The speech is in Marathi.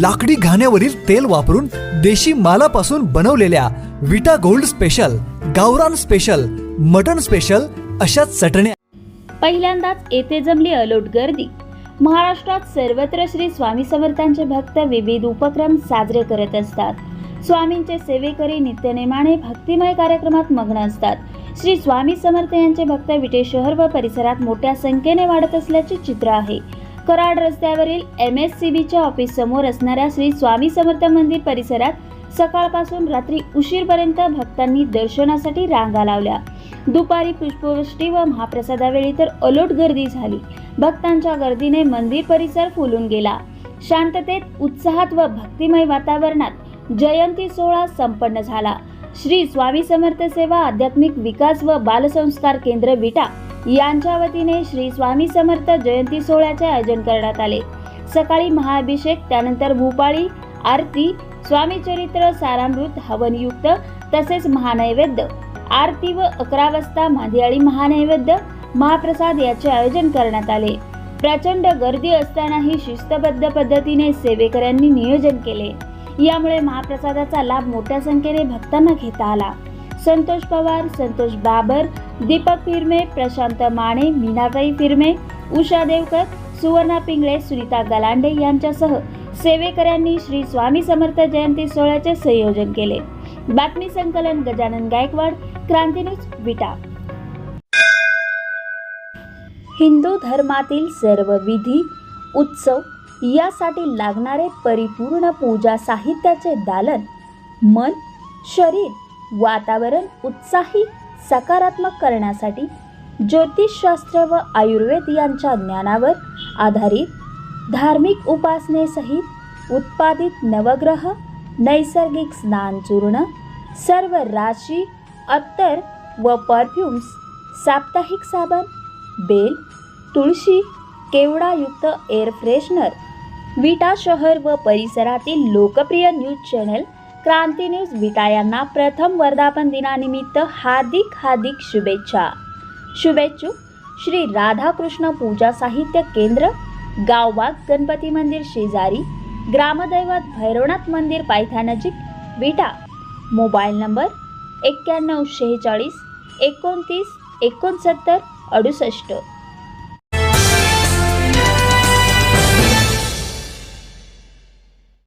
लाकडी घाण्यावरील तेल वापरून देशी मालापासून बनवलेल्या विटा गोल्ड स्पेशल गावरान स्पेशल मटन स्पेशल अशा चटण्या पहिल्यांदाच येथे जमली अलोट गर्दी. महाराष्ट्रात सर्वत्र श्री स्वामी समर्थांचे भक्त विविध उपक्रम साजरे करत असतात. स्वामींचे सेवेकरी नित्यनेमाने भक्तिमय कार्यक्रमात मग्न असतात. श्री स्वामी समर्थ यांचे भक्त विटे शहर व परिसरात मोठ्या संख्येने वाढत असल्याचे चित्र आहे. कराड रस्त्यावरील एम एस सी बीच्या ऑफिस समोर असणाऱ्या श्री स्वामी समर्थ मंदिर परिसरात सकाळपासून रात्री उशीरपर्यंत भक्तांनी दर्शनासाठी रांगा लावल्या. दुपारी पुष्पवृष्टी व महाप्रसादावेळी तर अलोट गर्दी झाली. भक्तांच्या गर्दीने मंदिर परिसर फुलून गेला. शांततेत उत्साहात व भक्तिमय वातावरणात जयंती सोहळा संपन्न झाला. श्री स्वामी समर्थ सेवा आध्यात्मिक विकास व बालसंस्कार केंद्र विटा यांच्या वतीने श्री स्वामी समर्थ जयंती सोहळ्याचे आयोजन करण्यात आले. सकाळी महाअभिषेक त्यानंतर भूपाळी आरती स्वामी चरित्र सारामृत हवनयुक्त तसेच महानैवेद्य. आरती व अकरा वाजता माधियाळी महानैवेद्य महाप्रसाद याचे आयोजन करण्यात आले. प्रचंड गर्दी असतानाही शिस्तबद्ध पद्धतीने सेवेकऱ्यांनी नियोजन केले. यामुळे महाप्रसादाचा लाभ मोठ्या संख्येने भक्तांना घेता आला. संतोष पवार संतोष बाबर दीपक फिरमे प्रशांत माने मीनाताई फिरमे उषा देवकर सुवर्णा पिंगळे सुनीता गलांडे यांच्यासह सेवेकऱ्यांनी श्री स्वामी समर्थ जयंती सोहळ्याचे संयोजन केले. बातमी संकलन गजानन गायकवाड क्रांती न्यूज विटा. हिंदू धर्मातील सर्व विधी उत्सव यासाठी लागणारे परिपूर्ण पूजा साहित्याचे दालन मन शरीर वातावरण उत्साही सकारात्मक करण्यासाठी ज्योतिषशास्त्र व आयुर्वेद यांच्या ज्ञानावर आधारित धार्मिक उपासनेसहित उत्पादित नवग्रह नैसर्गिक स्नान चूर्ण सर्व राशी अत्तर व परफ्युम्स साप्ताहिक साबण बेल तुळशी केवडायुक्त एअर फ्रेशनर विटा शहर व परिसरातील लोकप्रिय news channel Kranti news Vita यांना प्रथम वर्धापन दिनानिमित्त हार्दिक हार्दिक शुभेच्छा. शुभेच्छुक श्री राधाकृष्ण पूजा साहित्य केंद्र गावबाग गणपती मंदिर शेजारी ग्रामदैवत भैरवनाथ मंदिर पायथ्यानजीक विटा. मोबाईल नंबर एक्क्याण्णव शेहेचाळीस एकोणतीस एकोणसत्तर अडुसष्ट.